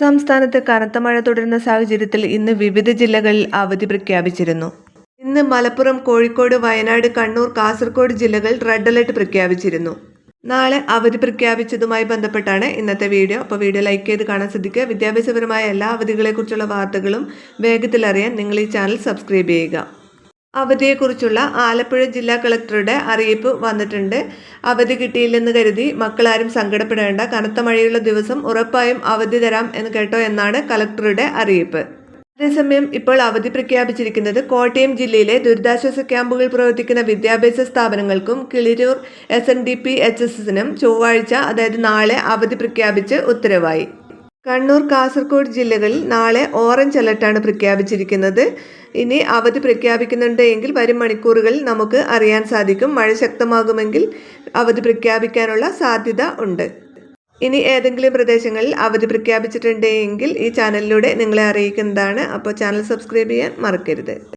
സംസ്ഥാനത്ത് കനത്ത മഴ തുടരുന്ന സാഹചര്യത്തിൽ ഇന്ന് വിവിധ ജില്ലകളിൽ അവധി പ്രഖ്യാപിച്ചിരുന്നു. ഇന്ന് മലപ്പുറം കോഴിക്കോട് വയനാട് കണ്ണൂർ കാസർഗോഡ് ജില്ലകൾ റെഡ് അലർട്ട് പ്രഖ്യാപിച്ചിരുന്നു. നാളെ അവധി പ്രഖ്യാപിച്ചതുമായി ബന്ധപ്പെട്ടാണ് ഇന്നത്തെ വീഡിയോ. അപ്പോൾ വീഡിയോ ലൈക്ക് ചെയ്ത് കാണാൻ ശ്രദ്ധിക്കുക. വിദ്യാഭ്യാസപരമായ എല്ലാ അവധികളെക്കുറിച്ചുള്ള വാർത്തകളും വേഗത്തിൽ അറിയാൻ നിങ്ങൾ ഈ ചാനൽ സബ്സ്ക്രൈബ് ചെയ്യുക. അവധിയെക്കുറിച്ചുള്ള ആലപ്പുഴ ജില്ലാ കളക്ടറുടെ അറിയിപ്പ് വന്നിട്ടുണ്ട്. അവധി കിട്ടിയില്ലെന്ന് കരുതി മക്കളാരും സങ്കടപ്പെടേണ്ട. കനത്ത മഴയുള്ള ദിവസം ഉറപ്പായും അവധി തരാം എന്ന് കേട്ടോ എന്നാണ് കളക്ടറുടെ അറിയിപ്പ്. അതേസമയം ഇപ്പോൾ അവധി പ്രഖ്യാപിച്ചിരിക്കുന്നത് കോട്ടയം ജില്ലയിലെ ദുരിതാശ്വാസ ക്യാമ്പുകൾ പ്രവർത്തിക്കുന്ന വിദ്യാഭ്യാസ സ്ഥാപനങ്ങൾക്കും Kiliroor S N D P H S എസിനും ചൊവ്വാഴ്ച അതായത് നാളെ അവധി പ്രഖ്യാപിച്ച് ഉത്തരവായി. കണ്ണൂർ കാസർഗോഡ് ജില്ലകളിൽ നാളെ ഓറഞ്ച് അലർട്ടാണ് പ്രഖ്യാപിച്ചിരിക്കുന്നത്. ഇനി അവധി പ്രഖ്യാപിക്കുന്നുണ്ട് എങ്കിൽ വരും മണിക്കൂറുകളിൽ നമുക്ക് അറിയാൻ സാധിക്കും. മഴ ശക്തമാകുമെങ്കിൽ അവധി പ്രഖ്യാപിക്കാനുള്ള സാധ്യത ഉണ്ട്. ഇനി ഏതെങ്കിലും പ്രദേശങ്ങളിൽ അവധി പ്രഖ്യാപിച്ചിട്ടുണ്ട് എങ്കിൽ ഈ ചാനലിലൂടെ നിങ്ങളെ അറിയിക്കുന്നതാണ്. അപ്പോൾ ചാനൽ സബ്സ്ക്രൈബ് ചെയ്യാൻ മറക്കരുത്.